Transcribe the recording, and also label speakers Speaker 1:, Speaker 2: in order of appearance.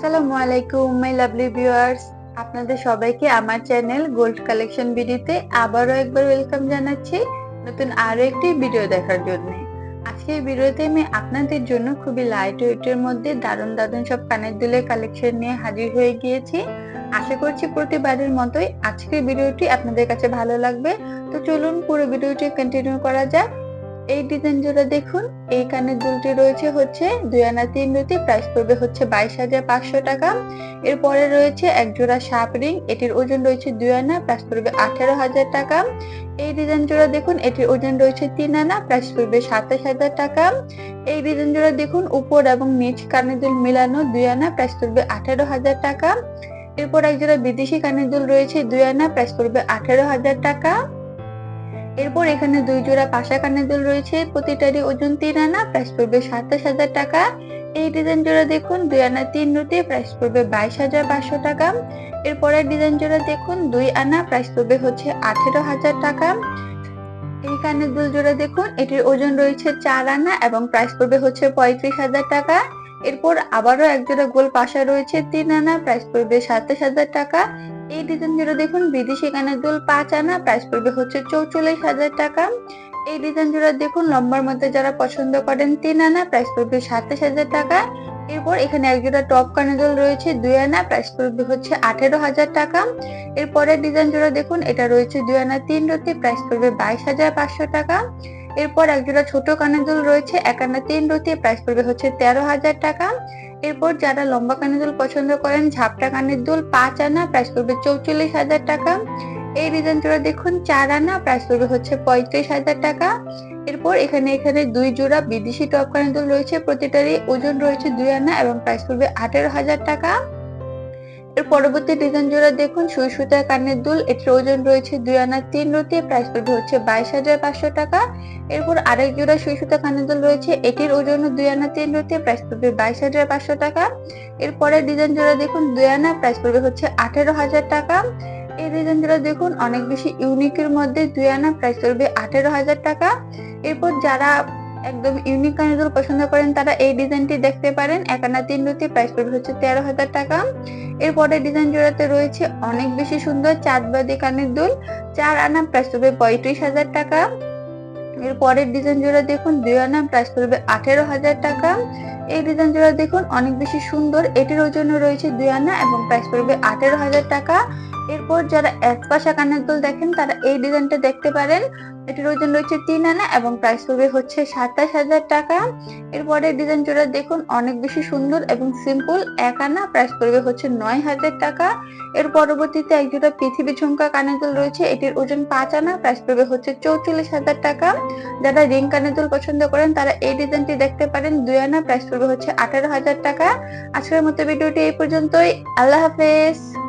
Speaker 1: আসসালামু আলাইকুম my lovely viewers আপনাদের সবাইকে আমার চ্যানেল গোল্ড কালেকশন ভিডিওতে আবারও একবার ওয়েলকাম জানাচ্ছি নতুন আরও একটি ভিডিও দেখার জন্য। আজকের ভিডিওতে আমি আপনাদের জন্য খুবই লাইট ওয়েটের মধ্যে দারুণ দারুণ সব কানের দুলের কালেকশন নিয়ে হাজির হয়ে গিয়েছি। আশা করছি প্রতিবারের মতোই আজকের ভিডিওটি আপনাদের কাছে ভালো লাগবে। তো চলুন পুরো ভিডিওটি কন্টিনিউ করা যাক। এই ডিজাইন জোড়া দেখুন, এই কানের দুলটি রয়েছে হচ্ছে দুই আনা তিন রুটি প্রাইস পড়বে হচ্ছে বাইশ হাজার পাঁচশো টাকা। এরপরে রয়েছে এক জোড়া সাপ রিং, এটির ওজন রয়েছে দুই আনা প্রাইস পড়বে আঠারো হাজার টাকা। এই ডিজাইন জোড়া দেখুন, এটির ওজন রয়েছে তিন আনা প্রাইস পড়বে সাতাশ হাজার টাকা। এই ডিজাইন জোড়া দেখুন, উপর এবং নিচ কানের দুল মিলানো দুই আনা প্রাইস পড়বে আঠারো হাজার টাকা। এরপর এক জোড়া বিদেশি কানের দুল রয়েছে দুই আনা প্রাইস পড়বে আঠারো হাজার টাকা। এরপর এখানে দুই জোড়া পাশা কানের দুল রয়েছে, প্রতিটারই ওজন তিন আনা প্রাইস পড়বে সাতাশ হাজার টাকা। এই ডিজাইন জোড়া দেখুন, দুই আনা তিন রুটি প্রাইস পড়বে বাইশ হাজার পাঁচশো টাকা। এরপরের ডিজাইন জোড়া দেখুন, দুই আনা প্রাইস পড়বে হচ্ছে আঠেরো হাজার টাকা। এই কানের দুল জোড়া দেখুন, এটির ওজন রয়েছে চার আনা এবং প্রাইস পড়বে হচ্ছে পঁয়ত্রিশ হাজার টাকা। এরপর আবারও এক জোড়া গোল পাশা রয়েছে তিন আনা প্রাইস পড়বে সাতাশ হাজার টাকা। এই ডিজাইন জোড়া দেখুন বিদেশি কানের দুল পাঁচ আনা প্রাইস পড়বে হচ্ছে চৌচল্লিশ হাজার টাকা। এই ডিজাইন জোড়া দেখুন লম্বার মধ্যে যারা পছন্দ করেন তিন আনা প্রাইস পড়বে সাতাশ হাজার টাকা। এরপর এখানে এক জোড়া টপ কানের দুল রয়েছে দুই আনা প্রাইস পড়বে হচ্ছে আঠেরো হাজার টাকা। এরপরের ডিজাইন জোড়া দেখুন এটা রয়েছে দুই আনা, তিন রুটি প্রাইস পড়বে বাইশ হাজার পাঁচশো টাকা। এরপর এক জোড়া ছোট কানের দুল রয়েছে, এক আনা, তিন রুটি প্রাইস পড়বে হচ্ছে তেরো হাজার টাকা। এরপর যারা লম্বা কানের দুল পছন্দ করেন, ঝাপটা কানের দুল পাঁচ আনা, প্রাইস পড়বে চৌচল্লিশ হাজার টাকা। এই ডিজাইন জোড়া দেখুন, চার আনা, প্রাইস পড়বে হচ্ছে পঁয়ত্রিশ হাজার টাকা। এরপর এখানে এখানে দুই জোড়া বিদেশি টপ কানের দুল রয়েছে, প্রতিটারই ওজন রয়েছে দুই আনা এবং প্রাইস পড়বে আঠেরো হাজার টাকা। এর পরবর্তী ডিজাইন জোড়া দেখুন, সুই সুতার কানের দুল, এটির ওজন রয়েছে দুই আনা তিন রুটি প্রাইস পড়বে হচ্ছে বাইশ হাজার পাঁচশো টাকা। এরপর আরেক জোড়া সুই সুতা কানের দুল রয়েছে, এটির ওজন দুই আনা তিন রুটি প্রাইস পড়বে বাইশ হাজার পাঁচশো টাকা। এরপরে ডিজাইন জোড়া দেখুন, দুই আনা প্রাইস পড়বে হচ্ছে আঠেরো হাজার টাকা। এই ডিজাইন জোড়া দেখুন, অনেক বেশি ইউনিকের মধ্যে দুই আনা প্রাইস পড়বে আঠেরো হাজার টাকা। এরপর যারা একদম ইউনিক কানের দুল পছন্দ করেন তারা। এই ডিজাইনটি দেখতে পারেন। এক আনা তিন রুটি প্রাইস পড়বে হচ্ছে তেরো হাজার টাকা। এরপরে ডিজাইন জোড়াতে রয়েছে অনেক বেশি সুন্দর চাঁদবাদি কানের দুল। চার আনা প্রাইস পড়বে পঁয়ত্রিশ হাজার টাকা। এর পরের ডিজাইন জোড়া দেখুন, দুই আনা প্রাইস পড়বে আঠেরো হাজার টাকা। এই ডিজাইন জোড়া দেখুন অনেক বেশি সুন্দর। এটির ওজন রয়েছে দুই আনা এবং প্রাইস পড়বে আঠেরো হাজার টাকা। এরপর যারা এক পাশা কানের দুল দেখেন, তারা এই ডিজাইনটা দেখতে পারেন। এটির ওজন রয়েছে তিন আনা এবং প্রাইস পড়বে হচ্ছে সাতাশ হাজার টাকা। এরপরে ডিজাইন জোড়া দেখুন, অনেক বেশি সুন্দর এবং সিম্পল এক আনা প্রাইস পড়বে হচ্ছে নয় হাজার টাকা। এর পরবর্তীতে এক জোড়া পৃথিবী ঝুমকা কানের দুল রয়েছে, এটির ওজন পাঁচ আনা প্রাইস পড়বে হচ্ছে চৌচল্লিশ হাজার টাকা। যারা রিং কানের দুল পছন্দ করেন, তারা এই ডিজাইনটি দেখতে পারেন, দুই আনা প্রাইস পড়বে হচ্ছে আঠারো হাজার টাকা। আজকের মতো ভিডিওটি এই পর্যন্তই। আল্লাহ হাফেজ।